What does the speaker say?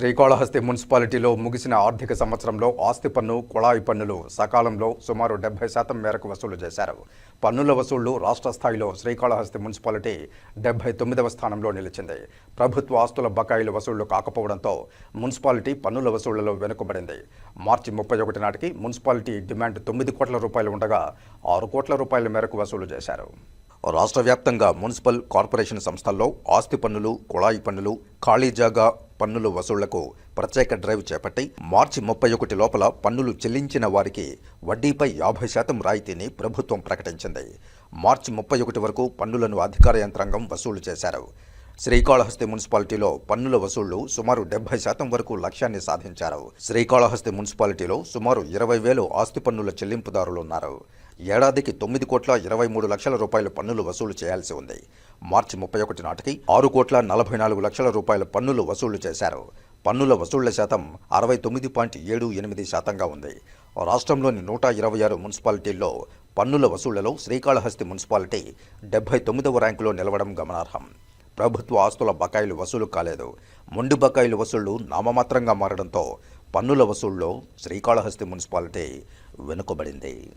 శ్రీకాళహస్తి మున్సిపాలిటీలో ముగిసిన ఆర్థిక సంవత్సరంలో ఆస్తి పన్ను కుళాయి పన్నులు సకాలంలో సుమారు డెబ్బై శాతం మేరకు వసూలు చేశారు. పన్నుల వసూళ్ళు రాష్ట్ర స్థాయిలో శ్రీకాళహస్తి మున్సిపాలిటీ డెబ్బై తొమ్మిదవ స్థానంలో నిలిచింది. ప్రభుత్వ ఆస్తుల బకాయిలు వసూళ్ళు కాకపోవడంతో మున్సిపాలిటీ పన్నుల వసూళ్ళలో వెనుకబడింది. మార్చి ముప్పై ఒకటి నాటికి మున్సిపాలిటీ డిమాండ్ తొమ్మిది కోట్ల రూపాయలు ఉండగా ఆరు కోట్ల రూపాయల మేరకు వసూలు చేశారు. రాష్ట్ర వ్యాప్తంగా మున్సిపల్ కార్పొరేషన్ సంస్థల్లో ఆస్తి పన్నులు కుళాయి పన్నులు ఖాళీ జాగా పన్నుల వసూళ్ళకు ప్రత్యేక డ్రైవ్ చేపట్టి మార్చి ముప్పై ఒకటి లోపల పన్నులు చెల్లించిన వారికి వడ్డీపై యాభై శాతం రాయితీని ప్రభుత్వం ప్రకటించింది. మార్చి ముప్పై ఒకటి వరకు పన్నులను అధికార యంత్రాంగం వసూలు చేశారు. శ్రీకాళహస్తి మున్సిపాలిటీలో పన్నుల వసూళ్ళు సుమారు డెబ్బై శాతం వరకు లక్ష్యాన్ని సాధించారు. శ్రీకాళహస్తి మున్సిపాలిటీలో సుమారు ఇరవై వేలు ఆస్తి పన్నుల చెల్లింపుదారులు ఉన్నారు ఏడాదికి తొమ్మిది కోట్ల ఇరవై మూడు లక్షల రూపాయల పన్నులు వసూలు చేయాల్సి ఉంది. మార్చి ముప్పై ఒకటి నాటికి ఆరు కోట్ల నలభై నాలుగు లక్షల రూపాయల పన్నులు వసూలు చేశారు. పన్నుల వసూళ్ళ శాతం అరవై తొమ్మిది పాయింట్ ఏడు ఎనిమిది శాతంగా ఉంది. రాష్ట్రంలోని నూట ఇరవై ఆరు మున్సిపాలిటీల్లో పన్నుల వసూళ్ళలో శ్రీకాళహస్తి మున్సిపాలిటీ డెబ్బై తొమ్మిదవ ర్యాంకులో నిలవడం గమనార్హం. ప్రభుత్వ ఆస్తుల బకాయిలు వసూలు కాలేదు. మొండి బకాయిలు వసూళ్ళు నామమాత్రంగా మారడంతో పన్నుల వసూళ్ళో శ్రీకాళహస్తి మున్సిపాలిటీ వెనుకబడింది.